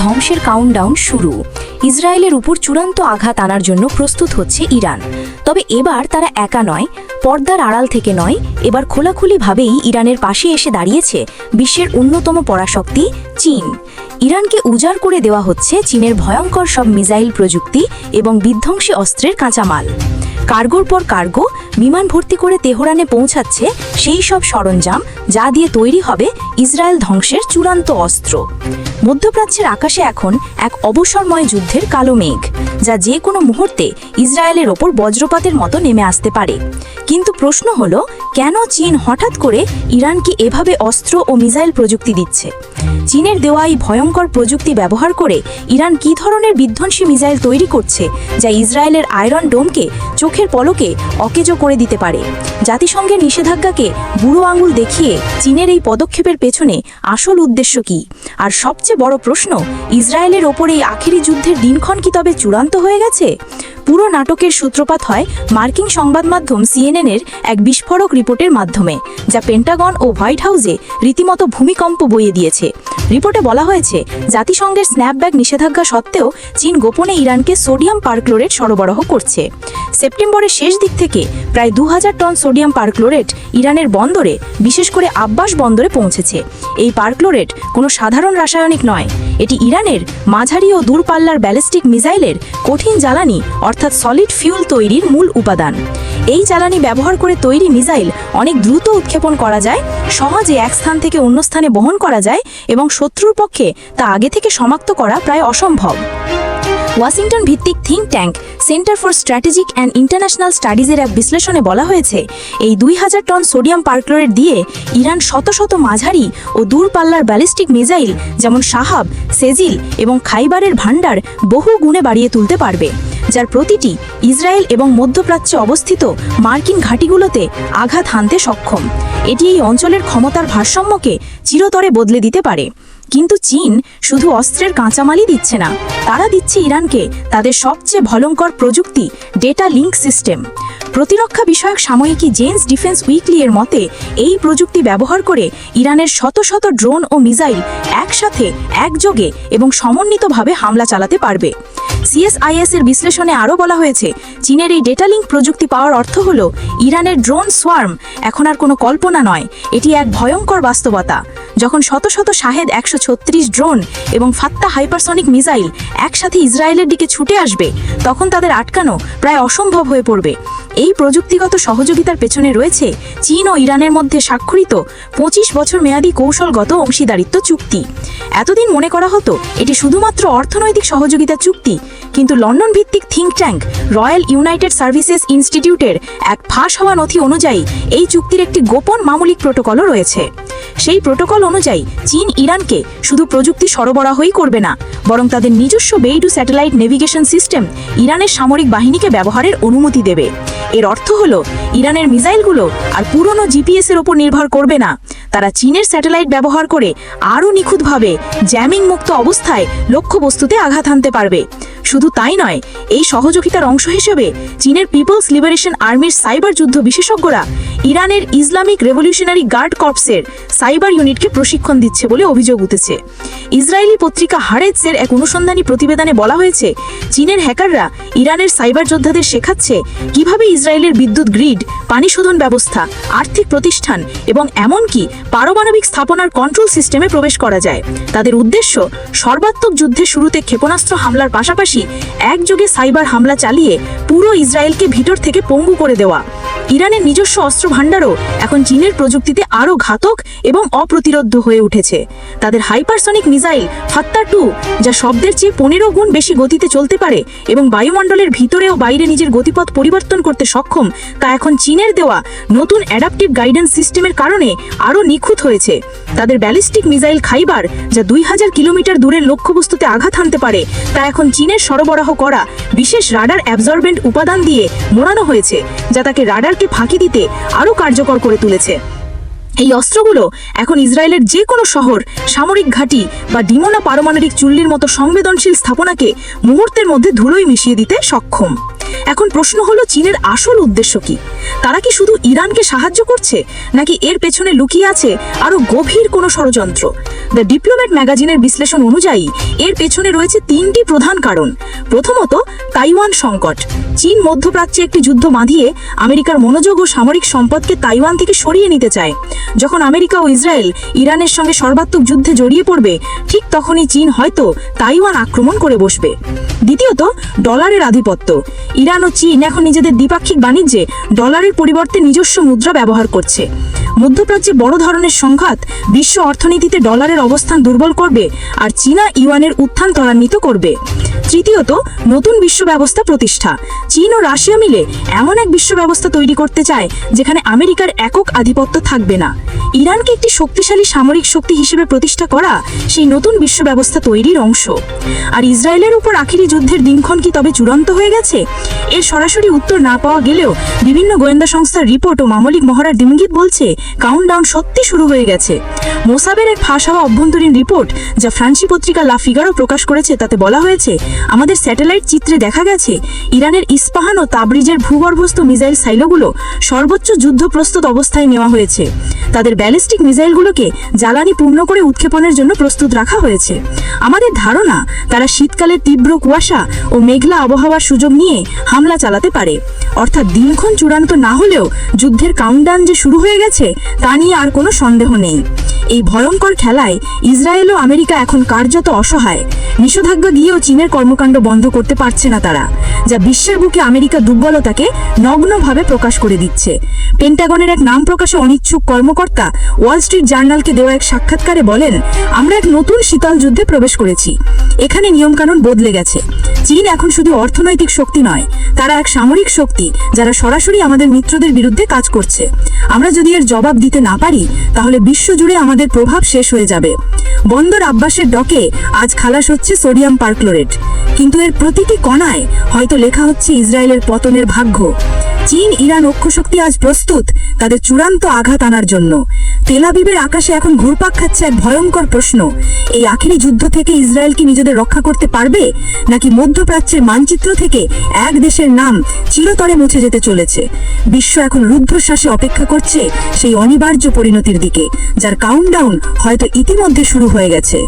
ধ্বংসের কাউন্টডাউন শুরু। ইসরায়েলের উপর চূড়ান্ত আঘাত আনার জন্য প্রস্তুত হচ্ছে ইরান। তবে এবার তারা একা নয়, পর্দার আড়াল থেকে নয়, এবার খোলাখুলিভাবেই ইরানের পাশে এসে দাঁড়িয়েছে বিশ্বের অন্যতম পরাশক্তি চীন। ইরানকে উজাড় করে দেওয়া হচ্ছে চীনের ভয়ঙ্কর সব মিসাইল প্রযুক্তি এবং বিধ্বংসী অস্ত্রের কাঁচামাল। কার্গোর পর কার্গো বিমান ভর্তি করে তেহরানে পৌঁছাচ্ছে সেই সব সরঞ্জাম যা দিয়ে তৈরি হবে ইসরায়েল ধ্বংসের চূড়ান্ত অস্ত্র। মধ্যপ্রাচ্যের আকাশে এখন এক অবসরময় যুদ্ধের কালো মেঘ, যা যে কোনো মুহূর্তে ইসরায়েলের ওপর বজ্রপাতের মতো নেমে আসতে পারে। কিন্তু প্রশ্ন হলো, কেন চীন হঠাৎ করে ইরানকে এভাবে অস্ত্র ও মিসাইল প্রযুক্তি দিচ্ছে? চীনের দেওয়া এই ভয়ঙ্কর প্রযুক্তি ব্যবহার করে ইরান কী ধরনের বিধ্বংসী মিসাইল তৈরি করছে যা ইসরায়েলের আয়রন ডোমকে চোখের পলকে অকেজো করে দিতে পারে? জাতিসংঘের নিষেধাজ্ঞাকে বুড়ো আঙুল দেখিয়ে চীনের এই পদক্ষেপের পেছনে আসল উদ্দেশ্য কি? আর সবচেয়ে বড় প্রশ্ন, ইসরায়েলের ওপর এই আখেরি যুদ্ধের দিনক্ষণ কি তবে চূড়ান্ত হয়ে গেছে? পুরো নাটকের সূত্রপাত হয় মার্কিন সংবাদ মাধ্যম সিএনএনের এক বিস্ফোরক রিপোর্টের মাধ্যমে, যা পেন্টাগন ও হোয়াইট হাউসে রীতিমতো ভূমিকম্প বইয়ে দিয়েছে। রিপোর্টে বলা হয়েছে, জাতিসংঘের স্ন্যাপব্যাক নিষেধাজ্ঞা সত্ত্বেও চীন গোপনে ইরানকে সোডিয়াম পারক্লোরেট সরবরাহ করছে। সেপ্টেম্বরের শেষ দিক থেকে প্রায় দু হাজার টন সোডিয়াম পারক্লোরেট ইরানের বন্দরে, বিশেষ করে আব্বাস বন্দরে পৌঁছেছে। এই পারক্লোরেট কোনো সাধারণ রাসায়নিক নয়, এটি ইরানের মাঝারি ও দূরপাল্লার ব্যালিস্টিক মিসাইলের কঠিন জ্বালানি, অর্থাৎ সলিড ফিউল তৈরির মূল উপাদান। এই জ্বালানি ব্যবহার করে তৈরি মিসাইল অনেক দ্রুত উৎক্ষেপণ করা যায়, সহজে এক স্থান থেকে অন্য স্থানে বহন করা যায় এবং শত্রুর পক্ষে তা আগে থেকে সমাপ্ত করা প্রায় অসম্ভব। ওয়াশিংটন ভিত্তিক think tank, center for strategic and international স্টাডিজের এক বিশ্লেষণে বলা হয়েছে, এই দুই হাজার টন সোডিয়াম পারক্লোরেট দিয়ে ইরান শত শত মাঝারি ও দূরপাল্লার ব্যালিস্টিক মিসাইল যেমন সাহাব, সেজিল এবং খাইবারের ভাণ্ডার বহু গুণে বাড়িয়ে তুলতে পারবে, যার প্রতিটি ইসরায়েল এবং মধ্যপ্রাচ্যে অবস্থিত মার্কিন ঘাঁটিগুলোতে আঘাত হানতে সক্ষম। এটি এই অঞ্চলের ক্ষমতার ভারসাম্যকে চিরতরে বদলে দিতে পারে। কিন্তু চীন শুধু অস্ত্রের কাঁচামালই দিচ্ছে না। তারা দিচ্ছে ইরানকে তাদের সবচেয়ে ভয়ঙ্কর প্রযুক্তি ডেটা লিঙ্ক সিস্টেম প্রতিরক্ষা বিষয়ক সাময়িকী জেন্স ডিফেন্স উইকলি এর মতে, এই প্রযুক্তি ব্যবহার করে ইরানের শত শত ড্রোন ও মিসাইল একসাথে, একযোগে এবং সমন্বিতভাবে হামলা চালাতে পারবে। সিএসআইএস এর বিশ্লেষণে আরও বলা হয়েছে, চীনের এই ডেটা লিঙ্ক প্রযুক্তি পাওয়ার অর্থ হল, ইরানের ড্রোন সোয়ার্ম এখন আর কোনো কল্পনা নয়, এটি এক ভয়ঙ্কর বাস্তবতা। যখন শত শত শাহেদ একশো ছত্রিশ ড্রোন এবং ফাত্তা হাইপারসনিক মিসাইল একসাথে ইসরায়েলের দিকে ছুটে আসবে, তখন তাদের আটকানো প্রায় অসম্ভব হয়ে পড়বে। এই প্রযুক্তিগত সহযোগিতার পেছনে রয়েছে চীন ও ইরানের মধ্যে স্বাক্ষরিত পঁচিশ বছর মেয়াদী কৌশলগত অংশীদারিত্ব চুক্তি। এতদিন মনে করা হতো এটি শুধুমাত্র অর্থনৈতিক সহযোগিতা চুক্তি, কিন্তু লন্ডন ভিত্তিক think tank, royal united services ইনস্টিটিউটের এক ফাঁস হওয়া নথি অনুযায়ী এই চুক্তির একটি গোপন মামুলিক প্রোটোকলও রয়েছে। সেই প্রোটোকল অনুযায়ী চীন ইরানকে শুধু প্রযুক্তি সরবরাহই করবে না, বরং তাদের নিজস্ব বেইডু স্যাটেলাইট নেভিগেশন সিস্টেম ইরানের সামরিক বাহিনীকে ব্যবহারের অনুমতি দেবে। এর অর্থ হলো, ইরানের মিসাইলগুলো আর পুরনো জিপিএসের ওপর নির্ভর করবে না। তারা চীনের স্যাটেলাইট ব্যবহার করে আরও নিখুঁতভাবে জ্যামিং মুক্ত অবস্থায় লক্ষ্যবস্তুতে আঘাত হানতে পারবে। শুধু তাই নয়, এই সহযোগিতার অংশ হিসেবে চীনের পিপলস লিবারেশন আর্মির সাইবার যুদ্ধ বিশেষজ্ঞরা ইরানের ইসলামিক রেভলিউশনারি গার্ড কর্পসের সাইবার ইউনিটকে প্রশিক্ষণ দিচ্ছে বলে অভিযোগ উঠেছে। ইসরায়েলি পত্রিকা হারেটসের এক অনুসন্ধানী প্রতিবেদনে বলা হয়েছে, চীনের হ্যাকাররা ইরানের সাইবার যোদ্ধাদের শেখাচ্ছে কীভাবে ইসরায়েলের বিদ্যুৎ গ্রিড, পানি শোধন ব্যবস্থা, আর্থিক প্রতিষ্ঠান এবং এমনকি পারমাণবিক স্থাপনার কন্ট্রোল সিস্টেমে প্রবেশ করা যায়। তাদের উদ্দেশ্য সর্বাত্মক যুদ্ধের শুরুতে ক্ষেপণাস্ত্র হামলার পাশাপাশি একযোগে সাইবার হামলা চালিয়ে পুরো ইসরায়েলকে ভিতর থেকে পঙ্গু করে দেওয়া। ইরানের নিজস্ব অস্ত্র ভাণ্ডারও এখন চীনের প্রযুক্তিতে আরও ঘাতক এবং অপ্রতিরোধ্য হয়ে উঠেছে। তাদের হাইপারসনিক মিসাইল ফাত্তা টু, যা শব্দের চেয়ে পনেরো গুণ বেশি গতিতে চলতে পারে এবং বায়ুমণ্ডলের ভিতরে ও বাইরে নিজের গতিপথ পরিবর্তন করতে সক্ষম, তা এখন চীনের দেওয়া নতুন অ্যাডাপটিভ গাইডেন্স সিস্টেমের কারণে আরও নিখুঁত হয়েছে। তাদের ব্যালিস্টিক মিসাইল খাইবার যা দুই হাজার কিলোমিটার দূরের লক্ষ্যবস্তুতে আঘাত আনতে পারে, তা এখন চীনের সরবরাহ করা বিশেষ রাডার অ্যাবজর্বেন্ট উপাদান দিয়ে মোড়ানো হয়েছে, যা তাকে রাডারকে ফাঁকি দিতে আরও কার্যকর করে তুলেছে। এই অস্ত্রগুলো এখন ইসরায়েলের যে কোনো শহর, সামরিক ঘাঁটি বা ডিমোনা পারমাণবিক চুল্লির মতো সংবেদনশীল স্থাপনাকে মুহূর্তের মধ্যে ধুলোয় মিশিয়ে দিতে সক্ষম। এখন প্রশ্ন হলো, চীনের আসল উদ্দেশ্য কি? তারা কি শুধু ইরানকে সাহায্য করছে, নাকি এর পেছনে লুকিয়ে আছে আরও গভীর কোনো ষড়যন্ত্র? দ্য ডিপ্লোম্যাট ম্যাগাজিনের বিশ্লেষণ অনুযায়ী, এর পেছনে রয়েছে তিনটি প্রধান কারণ। প্রথমত, তাইওয়ান সংকট। চীন মধ্যপ্রাচ্যে একটি যুদ্ধ বাঁধিয়ে আমেরিকার মনোযোগ ও সামরিক সম্পদকে তাইওয়ান থেকে সরিয়ে নিতে চায়। যখন আমেরিকা ও ইসরায়েল ইরানের সঙ্গে সর্বাত্মক যুদ্ধে জড়িয়ে পড়বে, ঠিক তখনই চীন হয়তো তাইওয়ান আক্রমণ করে বসবে। দ্বিতীয়ত, ডলারের আধিপত্য। ইরান ও চীন এখন নিজেদের দ্বিপাক্ষিক বাণিজ্যে ডলারের পরিবর্তে নিজস্ব মুদ্রা ব্যবহার করছে। মধ্যপ্রাচ্যে বড় ধরনের সংঘাত বিশ্ব অর্থনীতিতে ডলারের অবস্থান দুর্বল করবে আর চীনা ইউয়ানের উত্থান ত্বরান্বিত করবে। তৃতীয়ত, নতুন বিশ্ব ব্যবস্থা প্রতিষ্ঠা। চীন ও রাশিয়া মিলে এমন এক বিশ্ব ব্যবস্থা তৈরি করতে চায়, যেখানে আমেরিকার একক আধিপত্য থাকবে না। ইরানকে একটি শক্তিশালী সামরিক শক্তি হিসেবে প্রতিষ্ঠা করা সেই নতুন বিশ্ব ব্যবস্থা তৈরির অংশ। আর ইসরায়েলের উপর আখিরি যুদ্ধের দিনক্ষণ কি তবে চূড়ান্ত হয়ে গেছে? এর সরাসরি উত্তর না পাওয়া গেলেও বিভিন্ন গোয়েন্দা সংস্থার রিপোর্ট ও মামলিক মহড়ার দিনগিত বলছে, কাউন্টডাউন সত্যি শুরু হয়ে গেছে। মোসাবের এক ফাঁস হওয়া অভ্যন্তরীণ রিপোর্ট, যা ফ্রান্সি পত্রিকা লা ফিগারও প্রকাশ করেছে, তাতে বলা হয়েছে আমাদের স্যাটেলাইট চিত্রে দেখা গেছে, ইরানের ইস্পাহান ও তাবরিজের ভূগর্ভস্থ মিসাইল সাইলোগুলো সর্বোচ্চ যুদ্ধ প্রস্তুত অবস্থায় নেওয়া হয়েছে। তাদের ব্যালিস্টিক মিসাইলগুলোকে জ্বালানি পূর্ণ করে উৎক্ষেপণের জন্য প্রস্তুত রাখা হয়েছে। আমাদের ধারণা, তারা শীতকালের তীব্র কুয়াশা ও মেঘলা আবহাওয়ার সুযোগ নিয়ে হামলা চালাতে পারে। অর্থাৎ দিনক্ষণ চূড়ান্ত না হলেও যুদ্ধের কাউন্টডাউন যে শুরু হয়ে গেছে, তা নিয়ে আর কোনো সন্দেহ নেই। এই ভয়ঙ্কর খেলায় ইসরায়েল ও আমেরিকা এখন কার্যত অসহায়। নিষেধাজ্ঞা দিয়েও চীনের কর্মকাণ্ড বন্ধ করতে পারছে না তারা, যা বিশ্বের বুকে আমেরিকা দুর্বলতাকে নগ্নভাবে প্রকাশ করে দিচ্ছে। পেন্টাগনের এক নাম প্রকাশে অনিচ্ছুক কর্মকর্তা ওয়াল স্ট্রিট জার্নালকে দেওয়া এক সাক্ষাৎকারে বলেন, আমরা এক নতুন শীতল যুদ্ধে প্রবেশ করেছি। এখানে নিয়মকানুন বদলে গেছে। চীন এখন শুধু অর্থনৈতিক শক্তি নয়, তারা এক সামরিক শক্তি যারা সরাসরি আমাদের মিত্রদের বিরুদ্ধে কাজ করছে। আমরা যদি এর জবাব দিতে না পারি, তাহলে বিশ্বজুড়ে আমাদের প্রভাব শেষ হয়ে যাবে। বন্দর আব্বাসের ডকে আজ খালাস হচ্ছে সোডিয়াম পারক্লোরেট। কিন্তু এর প্রতিটি কণায় হয়তো লেখা হচ্ছে ইসরায়েলের পতনের ভাগ্য। চীন ইরান অক্ষশক্তি আজ প্রস্তুত তাদের চূড়ান্ত আঘাত আনার জন্য। তেলাবিবের আকাশে এখন ঘুরপাক খাচ্ছে এক ভয়ঙ্কর প্রশ্ন। এই আখেরি যুদ্ধ থেকে ইসরায়েল কি নিজেদের রক্ষা করতে পারবে? নাকি মধ্যপ্রাচ্যের মানচিত্র থেকে এক দেশের নাম চিরতরে মুছে যেতে চলেছে? বিশ্ব এখন রুদ্ধশ্বাসে অপেক্ষা করছে সেই অনিবার্য পরিণতির দিকে, যার কাউন্টডাউন হয়তো ইতিমধ্যে শুরু হয়ে গেছে।